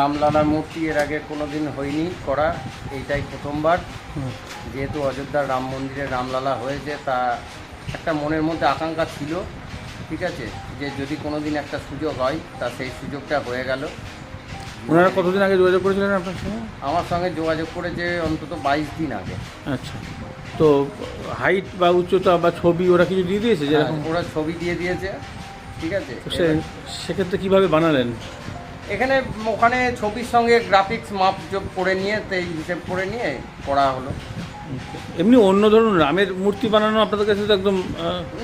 রামলালার মূর্তি এর আগে কোনো দিন হয়নি করা এইটাই প্রথমবার। যেহেতু অযোধ্যার রাম মন্দিরে রামলালা হয়েছে তা একটা মনের মধ্যে আকাঙ্ক্ষা ছিল ঠিক আছে? যে যদি কোনো দিন একটা সুযোগ হয় তা সেই সুযোগটা হয়ে গেল। ওনারা কতদিন আগে যোগাযোগ করেছিলেন আপনার সঙ্গে? আমার সঙ্গে যোগাযোগ করেছে অন্তত বাইশ দিন আগে। আচ্ছা। তো হাইট বা উচ্চতা বা ছবি ওরা কিছু দিয়ে দিয়েছে যেরকম? হ্যাঁ, ওরা ছবি দিয়ে দিয়েছে ঠিক আছে? সেক্ষেত্রে কীভাবে বানালেন? এখানে ওখানে ছবির সঙ্গে গ্রাফিক্স মাপ যোগ করে নিয়ে সেই হিসেব করে নিয়ে করা হলো। এমনি অন্য ধরুন রামের মূর্তি বানানো আপনাদের কাছে তো একদম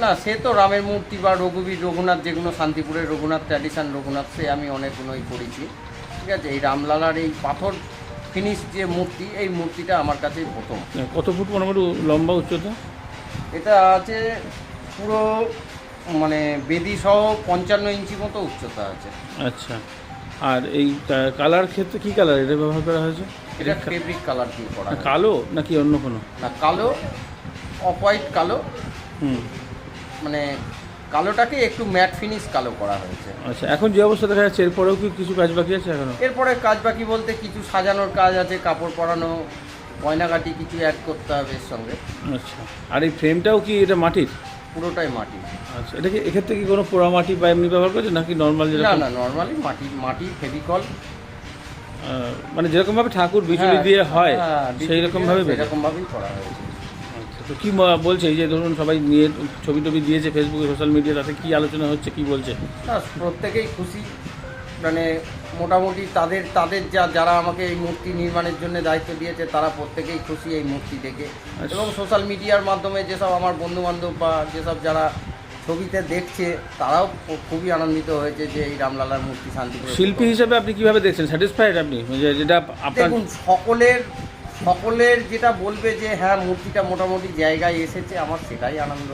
না সে তো রামের মূর্তি বা রঘুবীর রঘুনাথ যেগুলো শান্তিপুরের রঘুনাথ ট্র্যাডিশন রঘুনাথ সে আমি অনেকগুলোই করেছি। ঠিক আছে এই রামলালার এই পাথর ফিনিশ যে মূর্তি এই মূর্তিটা আমার কাছেই প্রথম। কত ফুট মোটামুটি লম্বা উচ্চতা? এটা আছে পুরো মানে বেদি সহ পঞ্চান্ন ইঞ্চি মতো উচ্চতা আছে। আচ্ছা। আর এই কালার ক্ষেত্রে কি কালার এটা ব্যবহার করা হয়েছে? এটা ফেব্রিক কালার দিয়ে করা কালো নাকি অন্য কোনো? না কালো অফ হোয়াইট কালো। হুম। মানে কালোটাকে একটু ম্যাট ফিনিশ কালো করা হয়েছে। আচ্ছা এখন যে অবস্থা দেখা যাচ্ছে এরপরেও কি কিছু কাজ বাকি আছে এখনও? এরপরে কাজ বাকি বলতে কিছু সাজানোর কাজ আছে কাপড় পরানো গয়নাগাটি কিছু অ্যাড করতে হবে এর সঙ্গে। আচ্ছা আর এই ফ্রেমটাও কি এটা মাটির? পুরোটাই মাটি। আচ্ছা এটা কি এক্ষেত্রে কি কোনো পোড়া মাটি বা এমনি ব্যবহার করেছে নাকি নর্মাল না না নর্মালি মাটি মাটি ফেভিকল। মানে যেরকমভাবে ঠাকুর বিচুলি দিয়ে হয় সেই রকমভাবে ভাবেই করা হয়েছে। আচ্ছা, তো কি বলছে এই যে ধরুন সবাই নিয়ে ছবি টবি দিয়েছে ফেসবুকে সোশ্যাল মিডিয়া তাতে কি আলোচনা হচ্ছে কি বলছে? না প্রত্যেকেই খুশি। মানে মোটামুটি তাদের তাদের যা যারা আমাকে এই মূর্তি নির্মাণের জন্য দায়িত্ব দিয়েছে তারা প্রত্যেকেই খুশি এই মূর্তি দেখে। আচ্ছা। এবং সোশ্যাল মিডিয়ার মাধ্যমে যেসব আমার বন্ধু বান্ধব বা যেসব যারা ছবিতে দেখছে তারাও খুবই আনন্দিত হয়েছে যে এই রামলালার মূর্তি শান্তি শিল্পী হিসেবে আপনি কীভাবে দেখছেন? স্যাটিসফাইড আপনি? যেটা দেখুন সকলের সকলের যেটা বলবে যে হ্যাঁ মূর্তিটা মোটামুটি জায়গায় এসেছে আমার সেটাই আনন্দ।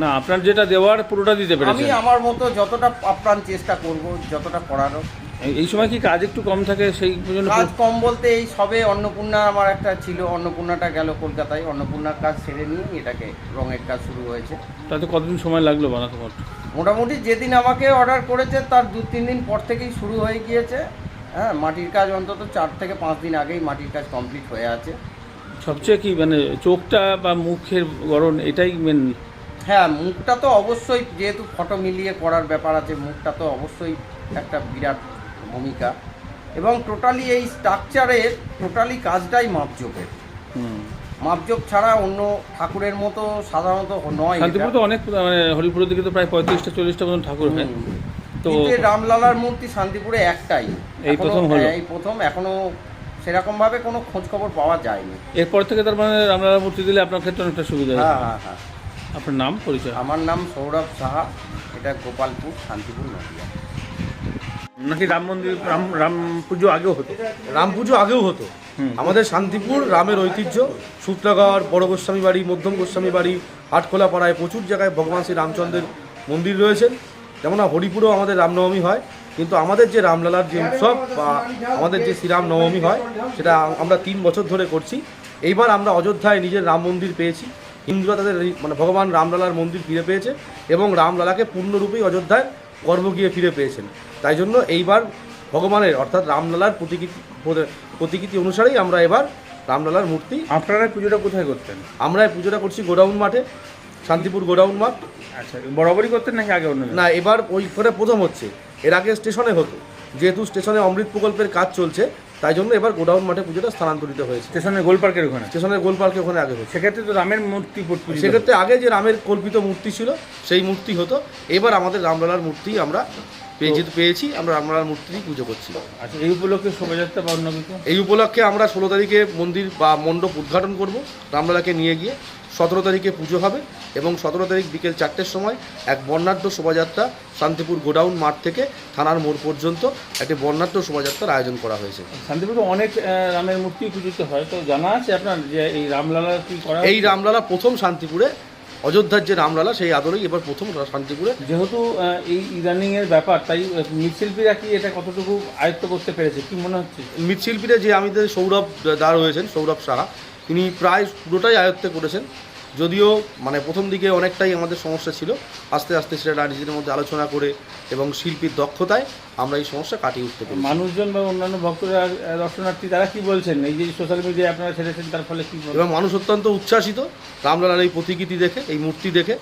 না আপনার যেটা দেওয়ার পুরোটা দিতে আমি পেরেছেন। আমার মতো যতটা আপ্রাণ চেষ্টা করব যতটা করারও এই- সময় কি কাজ একটু কম থাকে সেই জন্য কাজ কম বলতে এই সবে অন্নপূর্ণা আমার একটা ছিল অন্নপূর্ণাটা গেল কলকাতায়। অন্নপূর্ণার কাজ সেরে নিয়ে এটাকে রঙের কাজ শুরু হয়েছে। তাতে কতদিন সময় লাগল বানাতে মোট? মোটামুটি যেদিন আমাকে অর্ডার করেছে তার দু তিন দিন পর থেকেই শুরু হয়ে গিয়েছে। হ্যাঁ মাটির কাজ অন্তত চার থেকে পাঁচ দিন আগেই মাটির কাজ কমপ্লিট হয়ে আছে। সবচেয়ে কি মানে চোখটা বা মুখের গরণ এটাই মেন হ্যাঁ মুখটা তো অবশ্যই যেহেতু ফটো মিলিয়ে করার ব্যাপার আছে মুখটা তো অবশ্যই একটা বিরাট ভূমিকা। এবং টোটালি এই স্ট্রাকচারের টোটালি কাজটাই মাপজোকের। মাপজোক ছাড়া অন্য ঠাকুরের মতো সাধারণত নয় শান্তিপুর তো অনেক মানে হরিপুরের দিকে তো প্রায় পঁয়ত্রিশটা চল্লিশটা মতন ঠাকুর হয়। তো রামলালার মূর্তি শান্তিপুরে একটাই। এই প্রথম হলো। এই প্রথম এখনও সেরকম ভাবে কোনো খোঁজ খবর পাওয়া যায়নি। এরপর থেকে তার মানে রামলালা মূর্তি দিলে আপনার ক্ষেত্রে অনেকটা সুবিধা হ্যাঁ হ্যাঁ হ্যাঁ। আপনার নাম পরিচয়? আমার নাম সৌরভ সাহা এটা গোপালপুর শান্তিপুর নদিয়া। নাকি রাম মন্দির রাম রাম পুজো আগেও হতো? রাম পুজো আগেও হতো। আমাদের শান্তিপুর রামের ঐতিহ্য। সূত্রাগড় বড় গোস্বামী বাড়ি মধ্যম গোস্বামী বাড়ি হাটখোলা পাড়ায় প্রচুর জায়গায় ভগবান শ্রী রামচন্দ্রের মন্দির রয়েছেন। যেমন হরিপুরেও আমাদের রামনবমী হয়। কিন্তু আমাদের যে রামলালার যে উৎসব বা আমাদের যে শ্রীরাম নবমী হয় সেটা আমরা তিন বছর ধরে করছি। এইবার আমরা অযোধ্যায় নিজের রাম মন্দির পেয়েছি। হিন্দুরা তাদের মানে ভগবান রামলালার মন্দির ফিরে পেয়েছে এবং রামলালাকে পূর্ণরূপেই অযোধ্যায় গর্ব গিয়ে ফিরে পেয়েছেন। তাই জন্য এইবার ভগবানের অর্থাৎ রামলালার প্রতিকৃতি প্রতিকৃতি অনুসারেই আমরা এবার রামলালার মূর্তি আপনারা পুজোটা কোথায় করতেন? আমরা এই পুজোটা করছি গোডাউন মাঠে শান্তিপুর গোডাউন মাঠ। আচ্ছা বরাবরই করতেন নাকি আগে অন্য না এবার ওইখানে প্রথম হচ্ছে। এর আগে স্টেশনে হতো। যেহেতু স্টেশনে অমৃত প্রকল্পের কাজ চলছে তাই জন্য এবার গোডাউন মাঠে পুজোটা স্থানান্তরিত হয়েছে। স্টেশনের গোল পার্কের ওখানে? স্টেশনের গোল পার্কে ওখানে আগে হচ্ছে সেক্ষেত্রে তো রামের মূর্তি সেক্ষেত্রে আগে যে রামের কল্পিত মূর্তি ছিল সেই মূর্তি হতো। এবার আমাদের রামলালার মূর্তি আমরা পেয়ে যেহেতু পেয়েছি আমরা রামলালার মূর্তি পুজো করছি। আচ্ছা এই উপলক্ষে শোভাযাত্রা বা অন্য কিছু? এই উপলক্ষে আমরা ষোলো তারিখে মন্দির বা মণ্ডপ উদ্ঘাটন করব রামলালাকে নিয়ে গিয়ে। সতেরো তারিখে পুজো হবে এবং সতেরো তারিখ বিকেল চারটের সময় এক বর্ণাঢ্য শোভাযাত্রা শান্তিপুর গোডাউন মাঠ থেকে থানার মোড় পর্যন্ত একটি বর্ণাঢ্য শোভাযাত্রার আয়োজন করা হয়েছে। শান্তিপুরে অনেক রামের মূর্তি পুজোতে হয় তো জানা আছে আপনার যে এই রামলালা কি করা এই রামলালা প্রথম শান্তিপুরে অযোধ্যার যে রামলালা সেই আদরেই এবার প্রথম শান্তিপুরে যেহেতু এই ইদানিং এর ব্যাপার তাই মৃৎশিল্পীরা কি এটা কতটুকু আয়ত্ত করতে পেরেছে? কি মনে হচ্ছে? মৃৎশিল্পীরা যে আমাদের সৌরভ দা রয়েছেন সৌরভ সাহা তিনি প্রায় পুরোটাই আয়ত্তে করেছেন। যদিও মানে প্রথম দিকে অনেকটাই আমাদের সমস্যা ছিল আস্তে আস্তে সেটা নিজেদের মধ্যে আলোচনা করে এবং শিল্পীর দক্ষতায় আমরা এই সমস্যা কাটিয়ে উঠতে পারি মানুষজন বা অন্যান্য ভক্তরা দর্শনার্থী তারা কি বলছেন? এই যে সোশ্যাল মিডিয়ায় আপনারা ছেড়েছেন তার ফলে কি এবং মানুষ অত্যন্ত উচ্ছ্বাসিত। রামলালার এই প্রতিকৃতি দেখে এই মূর্তি দেখে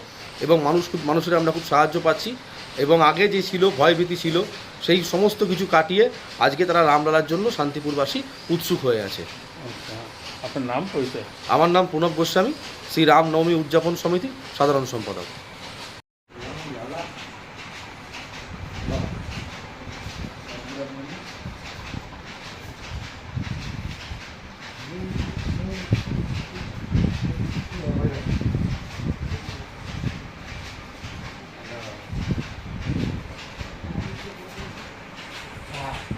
এবং মানুষ খুব মানুষের আমরা খুব সাহায্য পাচ্ছি। এবং আগে যে ছিল ভয়ভীতি ছিল সেই সমস্ত কিছু কাটিয়ে আজকে তারা রামলালার জন্য শান্তিপুরবাসী উৎসুক হয়ে আছে। আচ্ছা। আপনার নাম পরিচয়? আমার নাম প্রণব গোস্বামী শ্রী রামনবমী উদযাপন সমিতি সাধারণ সম্পাদক। Yeah.